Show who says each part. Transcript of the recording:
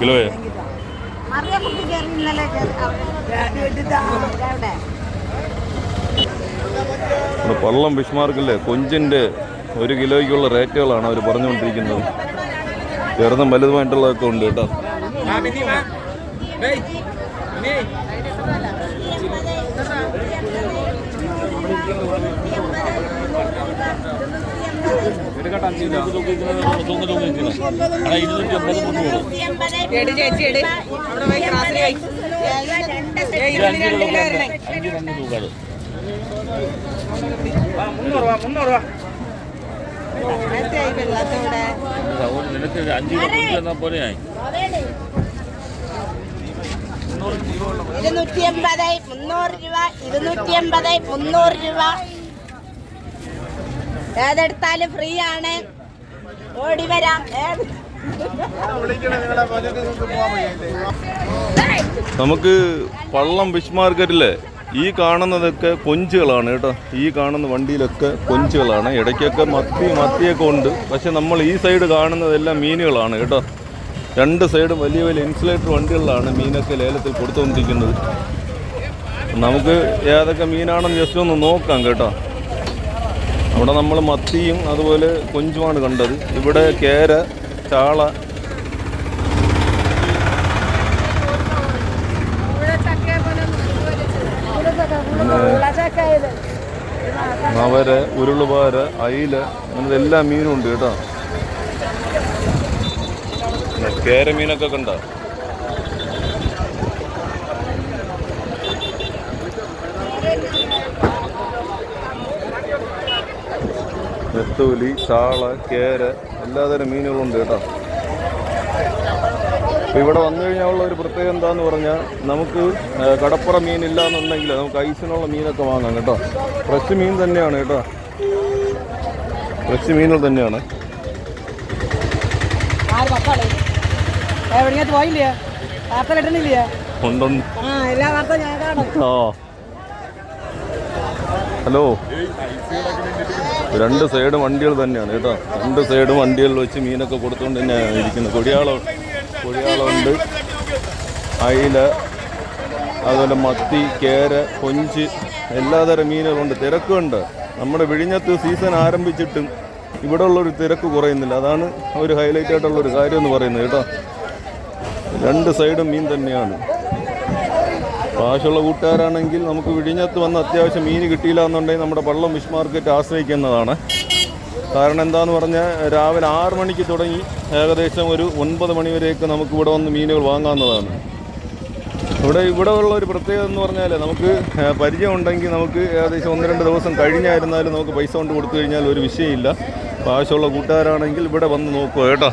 Speaker 1: കിലോയെ പള്ളം fish കൊഞ്ചിന്റെ കൊഞ്ചിന്റെ ഒരു കിലോയ്ക്കുള്ള റേറ്റുകളാണ് അവർ പറഞ്ഞുകൊണ്ടിരിക്കുന്നത്. ചെറുതും വലുതുമായിട്ടുള്ളതൊക്കെ ഉണ്ട് കേട്ടോ.
Speaker 2: Thank ചേച്ചി
Speaker 3: നിനക്ക് അഞ്ച് കിലോ തന്നാ പോലെയായി
Speaker 4: ഇരുന്നൂറ്റി എൺപത് മുന്നൂറ് രൂപ ഇരുന്നൂറ്റി എൺപത് മുന്നൂറ് രൂപ. ഏതെടുത്താലും ഫ്രീ ആണ്. ഓടി വരാം.
Speaker 1: നമുക്ക് പള്ളം ഫിഷ് മാർക്കറ്റിലെ ഈ കാണുന്നതൊക്കെ കൊഞ്ചുകളാണ് കേട്ടോ. ഈ കാണുന്ന വണ്ടിയിലൊക്കെ കൊഞ്ചുകളാണ്. ഇടയ്ക്കൊക്കെ മത്തി മത്തിയൊക്കെ ഉണ്ട്. പക്ഷെ നമ്മൾ ഈ സൈഡ് കാണുന്നതെല്ലാം മീനുകളാണ് കേട്ടോ. രണ്ട് സൈഡും വലിയ വലിയ ഇൻസുലേറ്റർ വണ്ടികളിലാണ് മീനൊക്കെ ലേലത്തിൽ കൊടുത്തുകൊണ്ടിരിക്കുന്നത്. നമുക്ക് ഏതൊക്കെ മീനാണെന്ന് ജസ്റ്റ് ഒന്ന് നോക്കാം കേട്ടോ. അവിടെ നമ്മൾ മത്തിയും അതുപോലെ കൊഞ്ചുമാണ് കണ്ടത്. ഇവിടെ കേര ചാള. നവര ഉരുളുപാര അയില അങ്ങനത്തെ എല്ലാ മീനും ഉണ്ട് കേട്ടോ കേര മീനൊക്കെ കണ്ട? നെത്തോലി ചാള കേര എല്ലാതരം മീനുകളുണ്ട് കേട്ടോ. അപ്പോൾ ഇവിടെ വന്നു കഴിഞ്ഞാൽ ഉള്ള ഒരു പ്രത്യേകത എന്താന്ന് പറഞ്ഞാൽ നമുക്ക് കടപ്പുറ മീനില്ല എന്നുണ്ടെങ്കിൽ നമുക്ക് ഐസിനുള്ള മീനൊക്കെ വാങ്ങാം കേട്ടോ. ഫ്രഷ് മീൻ തന്നെയാണ് കേട്ടോ. ഫ്രഷ് മീനുകൾ തന്നെയാണ്. ഹലോ. രണ്ട് സൈഡ് വണ്ടികൾ തന്നെയാണ് കേട്ടോ. രണ്ട് സൈഡ് വണ്ടികളിൽ വെച്ച് മീനൊക്കെ കൊടുത്തുകൊണ്ട് തന്നെയാണ് ഇരിക്കുന്നത്. കൊടിയാളം കൊടിയാളമുണ്ട്. അയില അതുപോലെ മത്തി കേര കൊഞ്ച് എല്ലാതരം മീനുകളുണ്ട്. തിരക്കുണ്ട്. നമ്മുടെ വിഴിഞ്ഞത്ത് സീസൺ ആരംഭിച്ചിട്ടും ഇവിടെ ഉള്ളൊരു തിരക്ക് കുറയുന്നില്ല. അതാണ് ഒരു ഹൈലൈറ്റ് ആയിട്ടുള്ള ഒരു കാര്യം എന്ന് പറയുന്നത് കേട്ടോ. രണ്ട് സൈഡും മീൻ തന്നെയാണ്. കാശുള്ള കൂട്ടുകാരാണെങ്കിൽ നമുക്ക് വിഴിഞ്ഞത്ത് വന്ന് അത്യാവശ്യം മീൻ കിട്ടിയില്ല എന്നുണ്ടെങ്കിൽ നമ്മുടെ പള്ളം ഫിഷ് മാർക്കറ്റ് ആശ്രയിക്കുന്നതാണ്. കാരണം എന്താന്ന് പറഞ്ഞാൽ രാവിലെ ആറ് മണിക്ക് തുടങ്ങി ഏകദേശം ഒരു ഒൻപത് മണി വരെയൊക്കെ നമുക്ക് ഇവിടെ വന്ന് മീനുകൾ വാങ്ങാവുന്നതാണ്. ഇവിടെ ഇവിടെ ഉള്ള ഒരു പ്രത്യേകത എന്ന് പറഞ്ഞാൽ നമുക്ക് പരിചയം ഉണ്ടെങ്കിൽ നമുക്ക് ഏകദേശം ഒന്ന് രണ്ട് ദിവസം കഴിഞ്ഞായിരുന്നാലും നമുക്ക് പൈസ കൊണ്ട് കൊടുത്തു കഴിഞ്ഞാൽ ഒരു വിഷയമില്ല. ആവശ്യമുള്ള കൂട്ടുകാരാണെങ്കിൽ ഇവിടെ വന്ന് നോക്കുക കേട്ടോ.